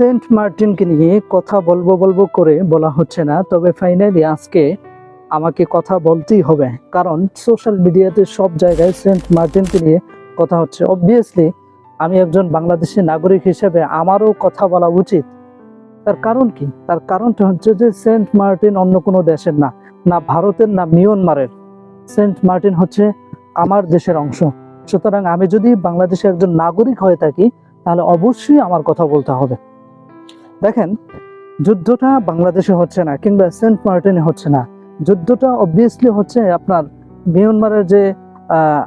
Saint মার্টিনকে নিয়ে কথা বলব বলব করে বলা হচ্ছে না, তবে ফাইনালি আজকে আমাকে কথা বলতেই হবে, কারণ সোশ্যাল মিডিয়াতে সব জায়গায় সেন্ট মার্টিনকে নিয়ে কথা হচ্ছে। অবভিয়াসলি আমি একজন বাংলাদেশি নাগরিক হিসেবে আমারও কথা বলা উচিত। তার কারণ কি? তার কারণটা হচ্ছে যে সেন্ট মার্টিন অন্য কোনো দেশের না না ভারতের, না মিয়ানমারের। সেন্ট মার্টিন হচ্ছে আমার দেশের অংশ। সুতরাং আমি যদি বাংলাদেশের একজন নাগরিক হয়ে থাকি, তাহলে অবশ্যই আমার কথা বলতে হবে। দেখেন, যুদ্ধটা বাংলাদেশে হচ্ছে না, কিংবা সেন্ট মার্টিনে হচ্ছে না। যুদ্ধটা অবভিয়াসলি হচ্ছে আপনার মিয়ানমারের যে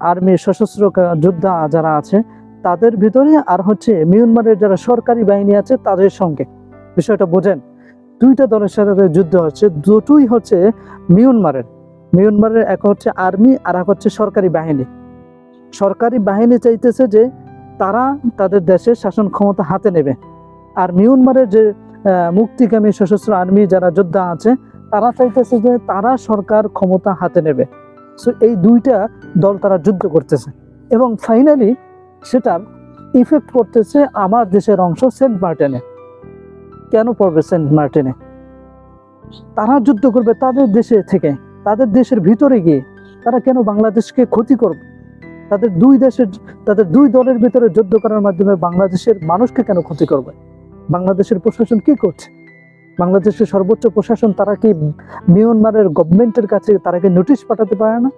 আর্মি সশস্ত্র যোদ্ধা যারা আছে, তাদের ভিতরে আর হচ্ছে মিয়ানমারের যারা সরকারি বাহিনী আছে, তাদের সঙ্গে। বিষয়টা বোঝেন, দুইটা দলের সাথে যুদ্ধ হচ্ছে, দুটোই হচ্ছে মিয়ানমারের। মিয়ানমারের এক হচ্ছে আর্মি আর এক হচ্ছে সরকারি বাহিনী। সরকারি বাহিনী চাইতেছে যে, তারা তাদের দেশের শাসন ক্ষমতা হাতে নেবে। আর মিয়ানমারের যে মুক্তিকামী সশস্ত্র আর্মি যারা যোদ্ধা আছে, তারা চাইতেছে যে তারা সরকার ক্ষমতা হাতে নেবে। সো এই দুইটা দল তারা যুদ্ধ করতেছে। এবং ফাইনালি সেটার ইফেক্ট করতেছে আমার দেশের অংশ সেন্ট মার্টিনে। কেন পড়বে সেন্ট মার্টিনে? তারা যুদ্ধ করবে তাদের দেশে থেকে, তাদের দেশের ভিতরে গিয়ে তারা কেন বাংলাদেশকে ক্ষতি করবে? তাদের দুই দেশের, তাদের দুই দলের ভিতরে যুদ্ধ করার মাধ্যমে বাংলাদেশের মানুষকে কেন ক্ষতি করবে? বাংলাদেশের প্রশাসন কি করছে? বাংলাদেশের সর্বোচ্চ প্রশাসন তারা কি মিয়ানমারের গভর্নমেন্টের কাছে তারা কি নোটিশ পাঠাতে পারে না?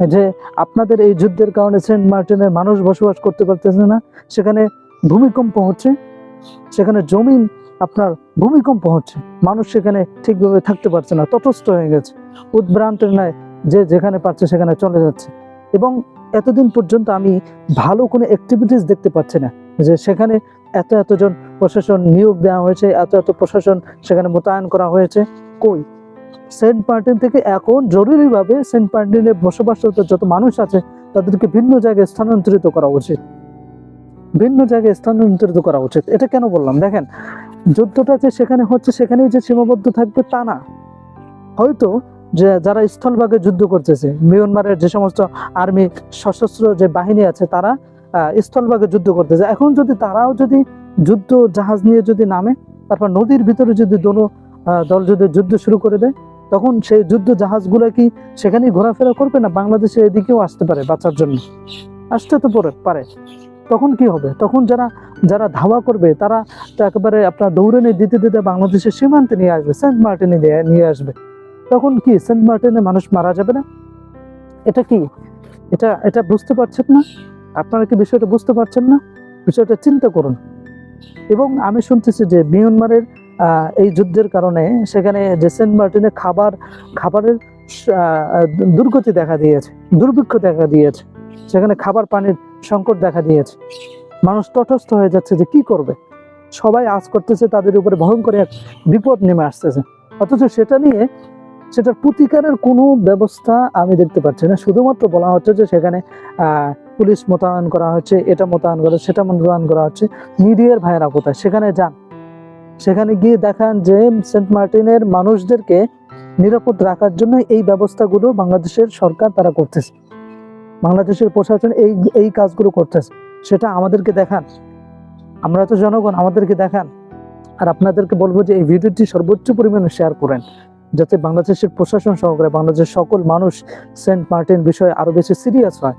যে আপনাদের এই যুদ্ধের কারণে সেন্ট মার্টিনের মানুষ বসবাস করতে পারতেছে না, সেখানে ভূমিকম্প হচ্ছে, সেখানে জমিন আপনার ভূমিকম্প হচ্ছে, মানুষ সেখানে ঠিকভাবে থাকতে পারছে না, তটস্থ হয়ে গেছে, উদ্ভ্রান্তের ন্যায় যে যেখানে পারছে সেখানে চলে যাচ্ছে। এবং এতদিন পর্যন্ত আমি ভালো কোনো অ্যাক্টিভিটিস দেখতে পাচ্ছি না। যে সেখানে এত এতজন প্রশাসন নিয়োগ দেওয়া হয়েছে, এত এত প্রশাসন সেখানে মোতায়েন করা হয়েছে। কই? সেন্ট মার্টিন থেকে এখন জরুরিভাবে সেন্ট মার্টিনে বসবাসরত যত মানুষ আছে, তাদেরকে ভিন্ন জায়গায় স্থানান্তরিত করা উচিত। ভিন্ন জায়গায় স্থানান্তরিত করা উচিত। এটা কেন বললাম? দেখেন, যুদ্ধটা যে সেখানে হচ্ছে, সেখানেই যে সীমাবদ্ধ থাকবে তা না। হয়তো যে যারা স্থলভাগে যুদ্ধ করতেছে, মিয়ানমারের যে সমস্ত আর্মি সশস্ত্র যে বাহিনী আছে, তারা স্থলভাগে যুদ্ধ করতে যায়। এখন যদি তারাও যদি যুদ্ধ জাহাজ নিয়ে যদি নামে, তারপর নদীর ভিতরে যদি দোনো দল যদি যুদ্ধ শুরু করে দেয়, তখন সেই যুদ্ধ জাহাজগুলো কি সেখানেই ঘোরাফেরা করবে না বাংলাদেশে এদিকেও আসতে পারে বাঁচার জন্য? আসতে তো পরে, পারে। তখন কি হবে? তখন যারা যারা ধাওয়া করবে, তারা একেবারে আপনার দৌড়ে নিয়ে দিতে দিতে বাংলাদেশের সীমান্তে নিয়ে আসবে, সেন্ট মার্টিনে নিয়ে নিয়ে আসবে। তখন কি সেন্ট মার্টিনে মানুষ মারা যাবে না? এটা কি? এটা এটা বুঝতে পারছেন না? আপনারা কি বিষয়টা বুঝতে পারছেন না? বিষয়টা চিন্তা করুন। এবং আমি শুনতেছি যে মিয়ানমারের এই যুদ্ধের কারণে সেখানে যে সেন্ট মার্টিনে খাবার, খাবারের দুর্গতি দেখা দিয়েছে, দুর্ভিক্ষ দেখা দিয়েছে। সেখানে খাবার পানির সংকট দেখা দিয়েছে। মানুষ তটস্থ হয়ে যাচ্ছে যে কি করবে? সবাই আজ করতেছে তাদের উপরে ভয়ঙ্কর এক বিপদ নেমে আসতেছে। অথচ সেটা নিয়ে সেটার প্রতিকারের কোনো ব্যবস্থা আমি দেখতে পাচ্ছি না। শুধুমাত্র বলা হচ্ছে যে সেখানে পুলিশ মোতায়েন করা হচ্ছে, এটা মোতায়েন করা, সেটা মোতায়েন করা হচ্ছে, মিডিয়ার ভাইয়েরা কোথায়? সেখানে যান। সেখানে গিয়ে দেখান যে সেন্ট মার্টিনের মানুষদেরকে নিরাপদ রাখার জন্য এই ব্যবস্থাগুলো বাংলাদেশের সরকার তারা করতেছে। বাংলাদেশের প্রশাসন এই এই কাজগুলো করতেছে। সেটা আমাদেরকে দেখান। আমরা তো জনগণ, আমাদেরকে দেখান। আর আপনাদেরকে বলব যে এই ভিডিওটি সর্বোচ্চ পরিমাণে শেয়ার করেন, যাতে বাংলাদেশের প্রশাসন সহকারে বাংলাদেশের সকল মানুষ সেন্ট মার্টিন বিষয়ে আরও বেশি সিরিয়াস হয়।